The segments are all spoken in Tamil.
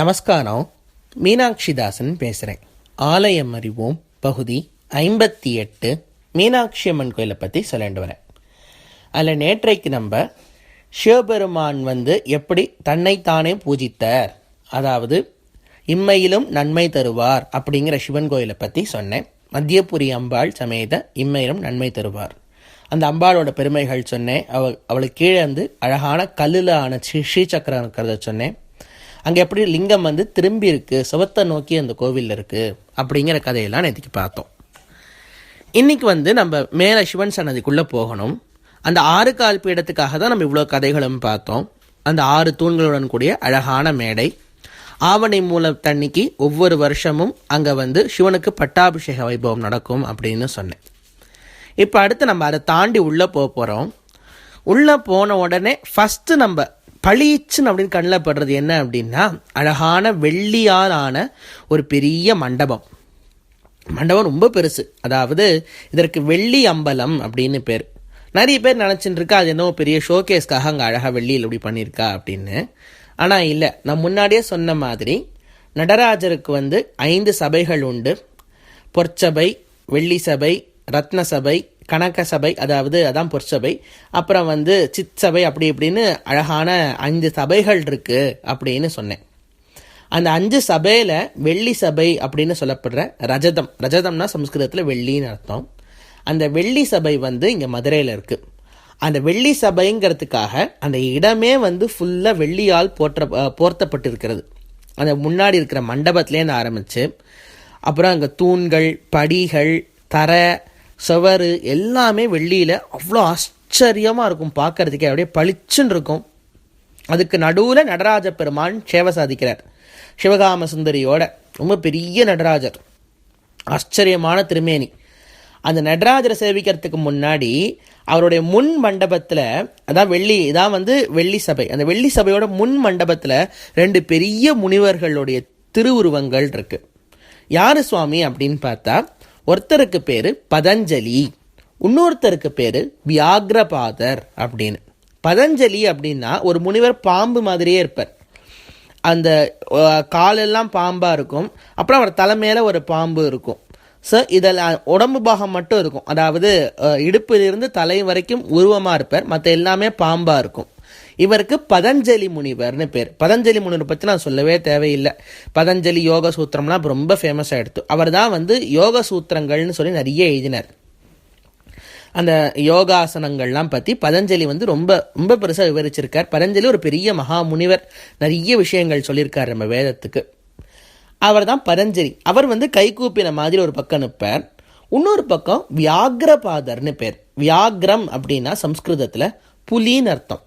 நமஸ்காரம். மீனாட்சிதாசன் பேசுகிறேன் ஆலயம் அறிவோம் பகுதி ஐம்பத்தி எட்டு. மீனாட்சி அம்மன் கோயிலை பற்றி சொல்லிட்டு வரேன். அதில் நேற்றைக்கு நம்ம சிவபெருமான் வந்து எப்படி தன்னைத்தானே பூஜித்தார் அதாவது இம்மையிலும் நன்மை தருவார் அப்படிங்கிற சிவன் கோயிலை பற்றி சொன்னேன். மத்தியபுரி அம்பாள் சமேத இம்மையிலும் நன்மை தருவார். அந்த அம்பாளோட பெருமைகள் சொன்னேன். அவள் அவளுக்கு கீழே வந்து அழகான கல்லில் ஆன ஸ்ரீ ஸ்ரீசக்கரம் இருக்கிறத சொன்னேன். அங்கே எப்படி லிங்கம் வந்து திரும்பி இருக்கு சுவத்தை நோக்கி அந்த கோவிலில் இருக்குது அப்படிங்கிற கதையெல்லாம் நேற்றுக்கு பார்த்தோம். இன்னைக்கு வந்து நம்ம மேலே சிவன் சன்னதிக்குள்ளே போகணும். அந்த ஆறு கால் பீடத்துக்காக தான் நம்ம இவ்வளோ கதைகளும் பார்த்தோம். அந்த ஆறு தூண்களுடன் கூடிய அழகான மேடை. ஆவணி மூலத்தன்னைக்கு ஒவ்வொரு வருஷமும் அங்கே வந்து சிவனுக்கு பட்டாபிஷேக வைபவம் நடக்கும் அப்படின்னு சொன்னேன். இப்போ அடுத்து நம்ம அதை தாண்டி உள்ளே போக போகிறோம் உள்ளே போன உடனே ஃபஸ்ட்டு நம்ம பளிச்சுன்னு அப்படின்னு கண்ணில் படுறது என்ன அப்படின்னா அழகான வெள்ளியால் ஆன ஒரு பெரிய மண்டபம். மண்டபம் ரொம்ப பெருசு. அதாவது இதற்கு வெள்ளி அம்பலம் அப்படின்னு பேர். நிறைய பேர் நினச்சிட்டு இருக்கா அது என்னவோ பெரிய ஷோகேஸ்க்காக அங்கே அழகாக வெள்ளியில் இப்படி பண்ணியிருக்கா அப்படின்னு. ஆனால் இல்லை. நான் முன்னாடியே சொன்ன மாதிரி நடராஜருக்கு வந்து ஐந்து சபைகள் உண்டு. பொற்சபை வெள்ளி சபை ரத்ன சபை கணக்க சபை அதாவது அதான் பொற்சபை அப்புறம் வந்து சித் சபை அப்படி இப்படின்னு அழகான ஐந்து சபைகள் இருக்கு அப்படின்னு சொன்னேன். அந்த அஞ்சு சபையில் வெள்ளி சபை அப்படின்னு சொல்லப்படுற ரஜதம். ரஜதம்னா சம்ஸ்கிருதத்தில் வெள்ளின்னு அர்த்தம். அந்த வெள்ளி சபை வந்து இங்கே மதுரையில் இருக்குது அந்த வெள்ளி சபைங்கிறதுக்காக அந்த இடமே வந்து ஃபுல்லாக வெள்ளியால் போற்ற போர்த்தப்பட்டிருக்கிறது. அந்த முன்னாடி இருக்கிற மண்டபத்துலேருந்து ஆரம்பித்து அப்புறம் அங்கே தூண்கள் படிகள் தரை செவரு எல்லாமே வெள்ளியில் அவ்வளோ ஆச்சரியமாக இருக்கும் பார்க்கறதுக்கே அப்படியே பளிச்சுன்னு இருக்கும். அதுக்கு நடுவில் நடராஜ பெருமான் சேவை சாதிக்கிறார். சிவகாம சுந்தரியோட. ரொம்ப பெரிய நடராஜர். ஆச்சரியமான திருமேனி. அந்த நடராஜரை சேவிக்கிறதுக்கு முன்னாடி அவருடைய முன் மண்டபத்தில் அதான் வெள்ளி இதான் வந்து வெள்ளி சபை. அந்த வெள்ளி சபையோட முன் மண்டபத்தில் ரெண்டு பெரிய முனிவர்களுடைய திருவுருவங்கள் இருக்குது யார் சுவாமி அப்படின்னு பார்த்தா ஒருத்தருக்கு பேர் பதஞ்சலி இன்னொருத்தருக்கு பேர் வியாகிரபாதர் அப்படின்னு. பதஞ்சலி அப்படின்னா ஒரு முனிவர் பாம்பு மாதிரியே இருப்பார். அந்த காலெல்லாம் பாம்பாக இருக்கும். அப்புறம் அவர் தலைமையில் ஒரு பாம்பு இருக்கும். ஸோ இதில் உடம்பு பாகம் மட்டும் இருக்கும். அதாவது இடுப்பிலிருந்து தலை வரைக்கும் உருவமாக இருப்பார். மற்ற எல்லாமே பாம்பாக இருக்கும். இவருக்கு பதஞ்சலி முனிவர்னு பேர். பதஞ்சலி முனிவர் பற்றி நான் சொல்லவே தேவையில்லை. பதஞ்சலி யோக சூத்திரம்லாம் ரொம்ப ஃபேமஸ் ஆகிடுத்து அவர் தான் வந்து யோக சூத்திரங்கள்னு சொல்லி நிறைய எழுதினார். அந்த யோகாசனங்கள்லாம் பற்றி பதஞ்சலி வந்து ரொம்ப ரொம்ப பெருசாக விவரிச்சிருக்கார். பதஞ்சலி ஒரு பெரிய மகா முனிவர். நிறைய விஷயங்கள் சொல்லியிருக்கார் நம்ம வேதத்துக்கு. அவர் தான் பதஞ்சலி. அவர் வந்து கைகூப்பின மாதிரி ஒரு பக்கம் நிற்பார் இன்னொரு பக்கம் வியாகிரபாதர்னு பேர். வியாகிரம் அப்படின்னா சம்ஸ்கிருதத்தில் புலின்னு அர்த்தம்.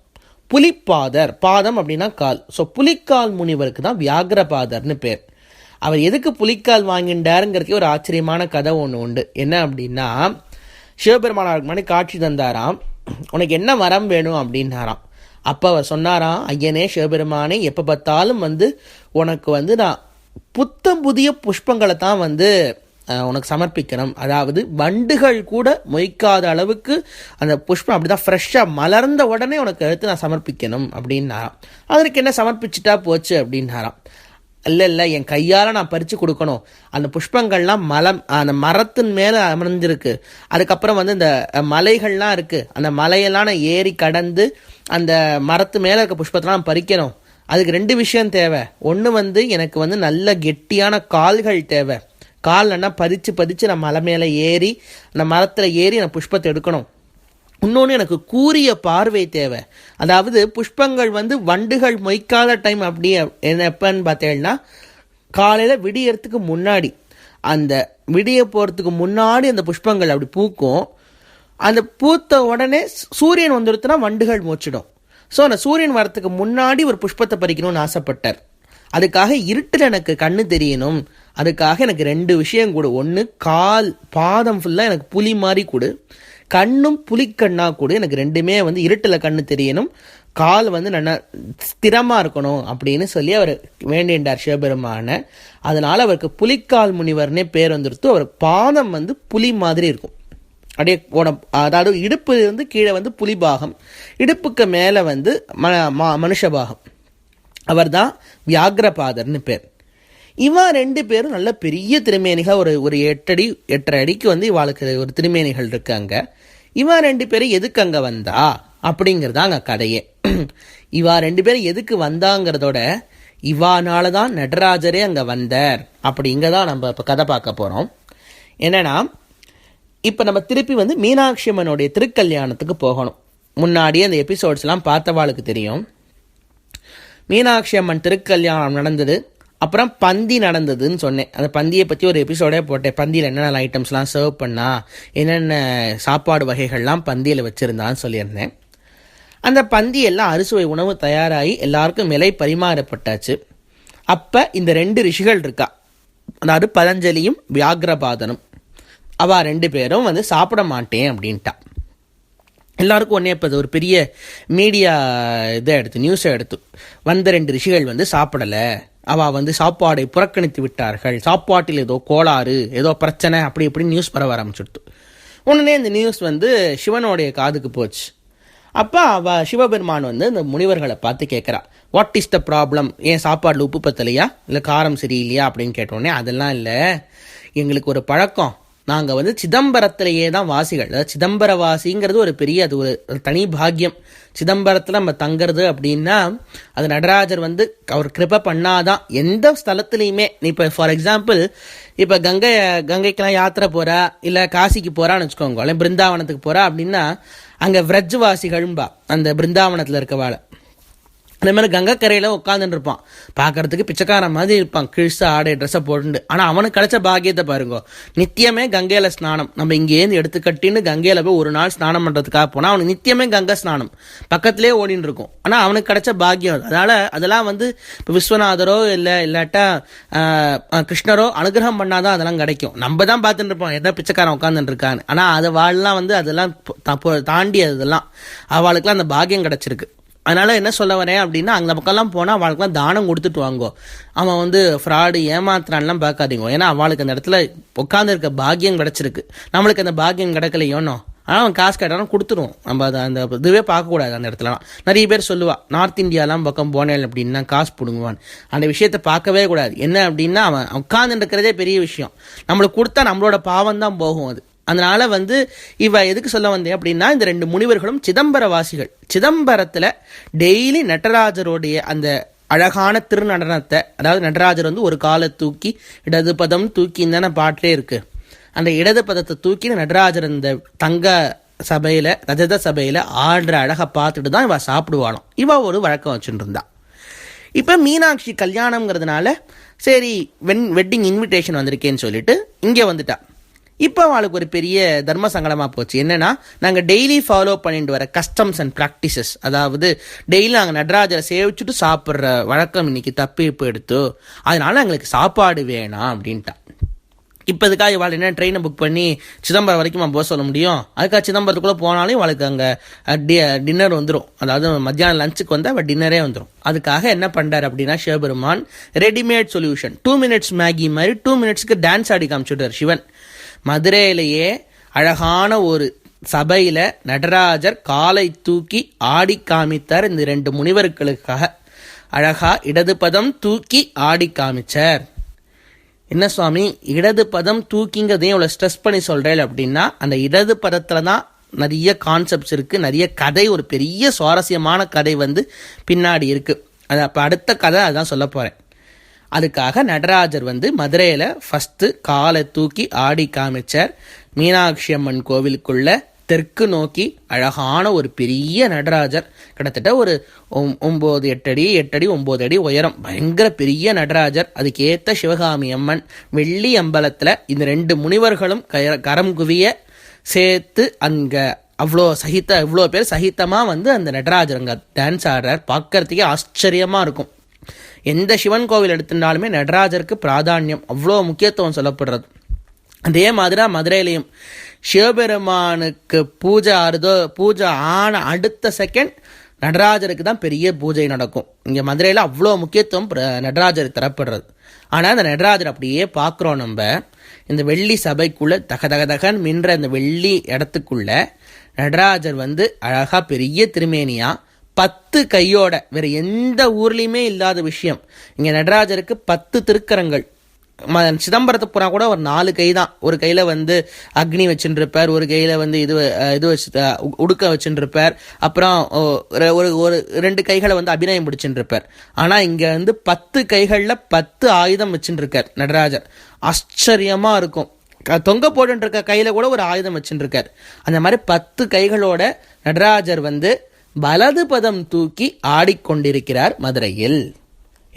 புலிப்பாதர் பாதம் அப்படின்னா கால். ஸோ புலிக்கால் முனிவருக்கு தான் வியாகிரபாதர்னு பேர். அவர் எதுக்கு புலிக்கால் வாங்கிண்டாருங்கிறதுக்கே ஒரு ஆச்சரியமான கதை ஒன்று உண்டு. என்ன அப்படின்னா சிவபெருமானாருக்கு முன்னாடி காட்சி தந்தாராம். உனக்கு என்ன வரம் வேணும் அப்படின்னாராம். அப்போ அவர் சொன்னாராம் ஐயனே சிவபெருமானே எப்போ பார்த்தாலும் வந்து உனக்கு வந்து நான் புத்தம் புதிய புஷ்பங்களை தான் வந்து உனக்கு சமர்ப்பிக்கணும். அதாவது வண்டுகள் கூட மொய்க்காத அளவுக்கு அந்த புஷ்பம் அப்படிதான் ஃப்ரெஷ்ஷாக மலர்ந்த உடனே உனக்கு எடுத்து நான் சமர்ப்பிக்கணும் அப்படின்னாராம். அதற்கு என்ன சமர்ப்பிச்சிட்டா போச்சு அப்படின்னாராம். இல்லை இல்லை என் கையால் நான் பறித்து கொடுக்கணும். அந்த புஷ்பங்கள்லாம் மலம் அந்த மரத்தின் மேலே அமர்ந்திருக்கு. அதுக்கப்புறம் வந்து இந்த மலைகள்லாம் இருக்குது அந்த மலையெல்லாம் நான் ஏறி கடந்து அந்த மரத்து மேலே இருக்க புஷ்பத்தெல்லாம் நான் பறிக்கணும். அதுக்கு ரெண்டு விஷயம் தேவை. ஒன்று வந்து எனக்கு வந்து நல்ல கெட்டியான கால்கள் தேவை. கால்லன்னா பறித்து பறித்து நான் மலை மேலே ஏறி அந்த மரத்தில் ஏறி நான் புஷ்பத்தை எடுக்கணும். இன்னொன்று எனக்கு கூரிய பார்வை தேவை. அதாவது புஷ்பங்கள் வந்து வண்டுகள் மொய்க்காத டைம் அப்படி என்ன எப்பன்னு பார்த்தேன்னா காலையில் விடியறதுக்கு முன்னாடி அந்த விடிய போகிறதுக்கு முன்னாடி அந்த புஷ்பங்கள் அப்படி பூக்கும். அந்த பூத்த உடனே சூரியன் வந்துடுத்துனா வண்டுகள் மூச்சிடும். ஸோ அந்த சூரியன் வரத்துக்கு முன்னாடி ஒரு புஷ்பத்தை பறிக்கணும்னு ஆசைப்பட்டார். அதுக்காக இருட்டில் எனக்கு கண்ணு தெரியணும். அதுக்காக எனக்கு ரெண்டு விஷயம் கொடு. ஒன்று கால் பாதம் ஃபுல்லாக எனக்கு புலி மாதிரி கொடு. கண்ணும் புலிக்கண்ணா கூட. எனக்கு ரெண்டுமே வந்து இருட்டில் கண்ணு தெரியணும். கால் வந்து நல்லா ஸ்திரமாக இருக்கணும் அப்படின்னு சொல்லி அவர் வேண்டின்றார் சிவபெருமான. அதனால் அவருக்கு புலிக்கால் முனிவர்னே பேர் வந்துருத்து. அவர் பாதம் வந்து புலி மாதிரி இருக்கும். அப்படியே உடம்பு அதாவது இடுப்பு வந்து கீழே வந்து புலி பாகம் இடுப்புக்கு மேலே வந்து ம ம- மனுஷ பாகம் அவர் தான் வியாகிரபாதர்னு பேர். இவன் ரெண்டு பேரும் நல்ல பெரிய திருமேனிகள் ஒரு ஒரு எட்டடி எட்டரை அடிக்கு வந்து இவாளுக்கு ஒரு திருமேனிகள் இருக்காங்க. இவன் ரெண்டு பேரும் எதுக்கு அங்கே வந்தா? அப்படிங்கிறது அங்கே கதையே. இவா ரெண்டு பேரும் எதுக்கு வந்தாங்கிறதோட இவானால தான் நடராஜரே அங்கே வந்தார் அப்படிங்கிறதான் நம்ம இப்போ கதை பார்க்க போகிறோம் என்னென்னா இப்போ நம்ம திருப்பி வந்து மீனாட்சி அம்மனுடைய திருக்கல்யாணத்துக்கு போகணும். முன்னாடியே அந்த எபிசோட்ஸ்லாம் பார்த்தவாளுக்கு தெரியும். மீனாட்சி அம்மன் திருக்கல்யாணம் நடந்தது. அப்புறம் பந்தி நடந்ததுன்னு சொன்னேன். அந்த பந்தியை பற்றி ஒரு எபிசோடே போட்டேன். பந்தியில் என்னென்ன ஐட்டம்ஸ்லாம் சர்வ் பண்ணா என்னென்ன சாப்பாடு வகைகள்லாம் பந்தியில் வச்சுருந்தான்னு சொல்லியிருந்தேன். அந்த பந்தி எல்லாம் அறுசுவை உணவு தயாராகி எல்லாருக்கும் விலை பரிமாறப்பட்டாச்சு. அப்போ இந்த ரெண்டு ரிஷிகள் இருக்கா? அதாவது பதஞ்சலியும் வியாகிரபாதனும். அவ ரெண்டு பேரும் வந்து சாப்பிட மாட்டேன் அப்படின்ட்டா. எல்லாருக்கும் ஒன்றே இப்போ ஒரு பெரிய மீடியா இதை எடுத்து நியூஸை எடுத்து வந்த ரெண்டு ரிஷிகள் வந்து சாப்பிடலை. அவ வந்து சாப்பாடை புறக்கணித்து விட்டார்கள். சாப்பாட்டில் ஏதோ கோளாறு ஏதோ பிரச்சனை அப்படி இப்படி நியூஸ் பரவ ஆரம்பிச்சுடுத்து. உடனே இந்த நியூஸ் வந்து சிவனுடைய காதுக்கு போச்சு. அப்போ அவ சிவபெருமான் வந்து இந்த முனிவர்களை பார்த்து கேட்குறா வாட் இஸ் த ப்ராப்ளம் ஏன் சாப்பாடில் உப்பு பத்தலையா? இல்லை காரம் சரியில்லையா? அப்படின்னு கேட்டோடனே அதெல்லாம் இல்லை. எங்களுக்கு ஒரு பழக்கம். நாங்கள் வந்து சிதம்பரத்திலேயே தான் வாசிகள். அதாவது சிதம்பர வாசிங்கிறது ஒரு பெரிய அது ஒரு தனி பாக்கியம். சிதம்பரத்தில் நம்ம தங்குறது அப்படின்னா அது நடராஜர் வந்து அவர் கிருப்பை பண்ணாதான் எந்த ஸ்தலத்துலையுமே. இப்போ ஃபார் எக்ஸாம்பிள் இப்போ கங்கை கங்கைக்கெல்லாம் யாத்திரை போகிறா இல்லை காசிக்கு போகிறான்னு வச்சுக்கோங்க இல்லை பிருந்தாவனத்துக்கு போகிறா அப்படின்னா அங்கே விரஜ்வாசிகள்பா அந்த பிருந்தாவனத்தில் இருக்கவாளை. அதே மாதிரி கங்கக்கரையில் உட்காந்துட்டு இருப்பான். பார்க்கறதுக்கு பிச்சைக்காரன் மாதிரி இருப்பான். கிழிசா ஆடை ட்ரெஸ்ஸை போட்டு ஆனால் அவனுக்கு கிடைச்ச பாக்கியத்தை பாருங்க. நித்தியமே கங்கையில் ஸ்நானம். நம்ம இங்கேருந்து எடுத்து கட்டின்னு கங்கையில் போய் ஒரு நாள் ஸ்நானம் பண்ணுறதுக்காக போனால் அவனுக்கு நித்தியமே கங்கை ஸ்நானம். பக்கத்துலேயே ஓடின்னு இருக்கும். ஆனால் அவனுக்கு கிடைச்ச பாக்கியம் அதனால் அதெல்லாம் வந்து இப்போ விஸ்வநாதரோ இல்லை இல்லாட்டா கிருஷ்ணரோ அனுகிரகம் பண்ணாதான் அதெல்லாம் கிடைக்கும். நம்ம தான் பார்த்துட்டு இருப்போம். எதாவது பிச்சைக்காரன் உட்காந்துட்டு இருக்கான்னு. ஆனால் அதை வாழலாம் வந்து அதெல்லாம் தாண்டி அதெல்லாம். அவளுக்குலாம் அந்த பாக்கியம் கிடச்சிருக்கு. அதனால் என்ன சொல்ல வரேன் அப்படின்னா அந்த பக்கம்லாம் போனால் அவளுக்குலாம் தானம் கொடுத்துட்டு வாங்கோ. அவன் வந்து ஃப்ராடு ஏமாத்துறான்லாம் பார்க்காதீங்க. ஏன்னா அவளுக்கு அந்த இடத்துல உட்காந்துருக்க பாக்கியம் கிடச்சிருக்கு. நம்மளுக்கு அந்த பாக்கியம் கிடைக்கலையோனோ ஆனால் அவன் காசு கேட்டாலும் கொடுத்துருவோம். நம்ம அதை அந்த இதுவே பார்க்கக்கூடாது அந்த இடத்துலலாம். நிறைய பேர் சொல்லுவா நார்த் இந்தியாலாம் பக்கம் போனேன் அப்படின்னா காசு பிடுங்குவான் அந்த விஷயத்தை பார்க்கவே கூடாது. என்ன அப்படின்னா அவன் உட்காந்துருக்கிறதே பெரிய விஷயம். நம்மளுக்கு கொடுத்தா நம்மளோட பாவம் தான் போகும் அது. அதனால் வந்து இவ எதுக்கு சொல்ல வந்தேன் அப்படின்னா இந்த ரெண்டு முனிவர்களும் சிதம்பரவாசிகள். சிதம்பரத்தில் டெய்லி நடராஜருடைய அந்த அழகான திருநடனத்தை அதாவது நடராஜர் வந்து ஒரு காலை தூக்கி இடது பதம் தூக்கி தானே பாட்டிலே இருக்கு. அந்த இடது பதத்தை தூக்கி நடராஜர் இந்த தங்க சபையில் ரஜத சபையில் ஆடுற அழகை பார்த்துட்டு தான் இவ சாப்பிடுவாளாம். இவ ஒரு வழக்கம் வச்சுட்டு இருந்தா. இப்போ மீனாட்சி கல்யாணம்ங்கிறதுனால சரி வென் வெட்டிங் இன்விடேஷன் வந்திருக்கேன்னு சொல்லிட்டு இங்கே வந்துட்டா. இப்போ அவளுக்கு ஒரு பெரிய தர்ம சங்கடமாக போச்சு. என்னென்னா நாங்கள் டெய்லி ஃபாலோ பண்ணிட்டு வர கஸ்டம்ஸ் அண்ட் ப்ராக்டிசஸ் அதாவது டெய்லி நாங்கள் நடராஜரை சேவிச்சுட்டு சாப்பிட்ற வழக்கம் இன்னைக்கு தப்பி இப்போ எடுத்து அதனால எங்களுக்கு சாப்பாடு வேணாம் அப்படின்ட்டா. இப்போ இதுக்காக இவாள் என்ன ட்ரெயினை புக் பண்ணி சிதம்பரம் வரைக்கும் நம்ம போக சொல்ல முடியும்? அதுக்காக சிதம்பரத்துக்குள்ளே போனாலும் இவளுக்கு அங்கே டி டின்னர் வந்துடும் அதாவது மத்தியானம் லஞ்சுக்கு வந்து அவள் டின்னரே வந்துடும் அதுக்காக என்ன பண்ணுறாரு அப்படின்னா Sivaperuman readymade solution two minutes Maggi மாதிரி டூ மினிட்ஸ்க்கு டான்ஸ் ஆடி காமிச்சுட்டார் சிவன். மதுரையிலேயே அழகான ஒரு சபையில் நடராஜர் காலை தூக்கி ஆடி காமித்தார். இந்த ரெண்டு முனிவர்களுக்காக அழகா இடது பதம் தூக்கி ஆடி காமிச்சார். என்ன சுவாமி இடது பதம் தூக்கிங்கிறதையும் இவ்வளோ ஸ்ட்ரெஸ் பண்ணி சொல்கிறேன் அப்படின்னா அந்த இடது பதத்தில் தான் நிறைய கான்செப்ட்ஸ் இருக்குது நிறைய கதை ஒரு பெரிய சுவாரஸ்யமான கதை வந்து பின்னாடி இருக்குது அது அப்போ அடுத்த கதை அதான் சொல்ல போகிறேன் அதுக்காக நடராஜர் வந்து மதுரையில் ஃபஸ்ட்டு காலை தூக்கி ஆடி காமிச்சார். மீனாட்சி அம்மன் கோவிலுக்குள்ள தெற்கு நோக்கி அழகான ஒரு பெரிய நடராஜர். கிட்டத்தட்ட ஒரு ஒம்பது எட்டு அடி எட்டு அடி ஒம்பது அடி உயரம். பயங்கர பெரிய நடராஜர். அதுக்கேற்ற சிவகாமி அம்மன். வெள்ளி அம்பலத்தில் இந்த ரெண்டு முனிவர்களும் கரம் குவிய சேர்த்து அங்கே அவ்வளோ சகித்த இவ்வளோ பேர் சகித்தமாக வந்து அந்த நடராஜர் அங்கே டான்ஸ் ஆடுறார். பார்க்கறதுக்கே ஆச்சரியமாக இருக்கும். எந்த சிவன் கோவில் எடுத்திருந்தாலுமே நடராஜருக்கு பிராதானியம். அவ்வளோ முக்கியத்துவம் சொல்லப்படுறது. அதே மாதிரி மதுரையிலையும். சிவபெருமானுக்கு பூஜை ஆறுதோ பூஜை ஆன அடுத்த செகண்ட் நடராஜருக்கு தான் பெரிய பூஜை நடக்கும். இங்கே மதுரையில் அவ்வளோ முக்கியத்துவம் நடராஜர் தரப்படுறது. ஆனால் அந்த நடராஜர் அப்படியே பார்க்குறோம் நம்ம. இந்த வெள்ளி சபைக்குள்ளே தக தக தகன் மின்ற இந்த வெள்ளி இடத்துக்குள்ளே நடராஜர் வந்து அழகாக பெரிய திருமேனியாக பத்து கையோட வேறு எந்த ஊர்லேயுமே இல்லாத விஷயம். இங்கே நடராஜருக்கு பத்து திருக்கரங்கள். ம- சிதம்பரத்தை போனா கூட ஒரு நாலு கை தான் ஒரு கையில் வந்து அக்னி வச்சுருப்பார் ஒரு கையில் வந்து இது இது வச்சு உடுக்க வச்சுருப்பார் அப்புறம் ஓ, ஒரு ஒரு ஒரு ரெண்டு கைகளை வந்து அபிநயம் பிடிச்சுருப்பார் ஆனால் இங்கே வந்து பத்து கைகளில் பத்து ஆயுதம் வச்சுருக்கார் நடராஜர். ஆச்சரியமாக இருக்கும். தொங்க போட்டுருக்க இருக்க கூட ஒரு ஆயுதம் வச்சுருக்கார் அந்த மாதிரி பத்து கைகளோட நடராஜர் வந்து வலது பதம் தூக்கி ஆடிக்கொண்டிருக்கிறார் மதுரையில்.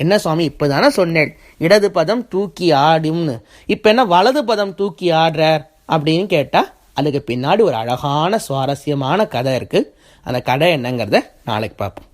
என்ன சுவாமி இப்போதானே சொன்னேன். இடது பதம் தூக்கி ஆடும்னு. இப்போ என்ன வலது பதம் தூக்கி ஆடுறார் அப்படின்னு கேட்டால் அதுக்கு பின்னாடி ஒரு அழகான சுவாரஸ்யமான கதை இருக்குது அந்த கதை என்னங்கிறத நாளைக்கு பார்ப்போம்.